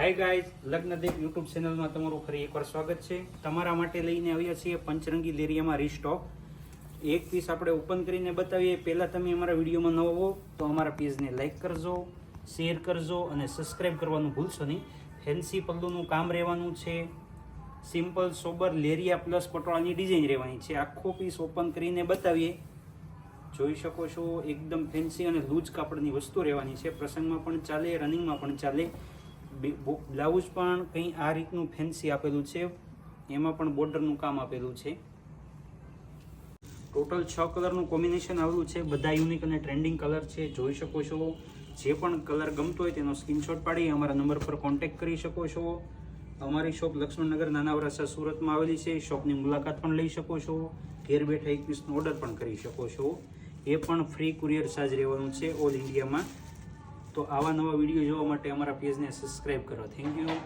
Hi guys લગ્નદેવ YouTube ચેનલમાં તમારું ફરી એકવાર સ્વાગત છે. તમારા માટે લઈને આવ્યા છીએ પંચરંગી લેરિયામાં રીસ્ટોક એક પીસ આપણે ઓપન કરીને બતાવીએ. પહેલાં તમે અમારા વિડીયોમાં ન હોવો તો અમારા પેજને લાઈક કરજો શેર કરજો અને સબસ્ક્રાઈબ કરવાનું ભૂલશો નહીં. ફેન્સી પગલુંનું કામ રહેવાનું છે. સિમ્પલ સોબર લેરિયા પ્લસ પટોળાની ડિઝાઇન રહેવાની છે. આખો પીસ ઓપન કરીને બતાવીએ. જોઈ શકો છો, એકદમ ફેન્સી અને લૂજ કાપડની વસ્તુ રહેવાની છે. પ્રસંગમાં પણ ચાલે રનિંગમાં પણ ચાલે. બ્લાઉઝ પણ કંઈ આ રીતનું ફેન્સી આપેલું છે. એમાં પણ બોર્ડરનું કામ આપેલું છે. ટોટલ છ કલરનું કોમ્બિનેશન આવેલું છે. બધા યુનિક અને ટ્રેન્ડિંગ કલર છે. જોઈ શકો છો. જે પણ કલર ગમતો હોય તેનો સ્ક્રીનશોટ પાડી, અમારા નંબર પર કોન્ટેક્ટ કરી શકો છો. અમારી શોપ લક્ષ્મણનગર નાના વરાસા સુરતમાં આવેલી છે. શોપની મુલાકાત પણ લઈ શકો છો. ઘેર બેઠા એક પીસનો ઓર્ડર પણ કરી શકો છો. એ પણ ફ્રી કુરિયર ચાર્જ રહેવાનું છે. ઓલ ઇન્ડિયામાં તો આવા નવા વીડિયો જોવા માટે અમારા પેજને સબસ્ક્રાઈબ કરો. Thank you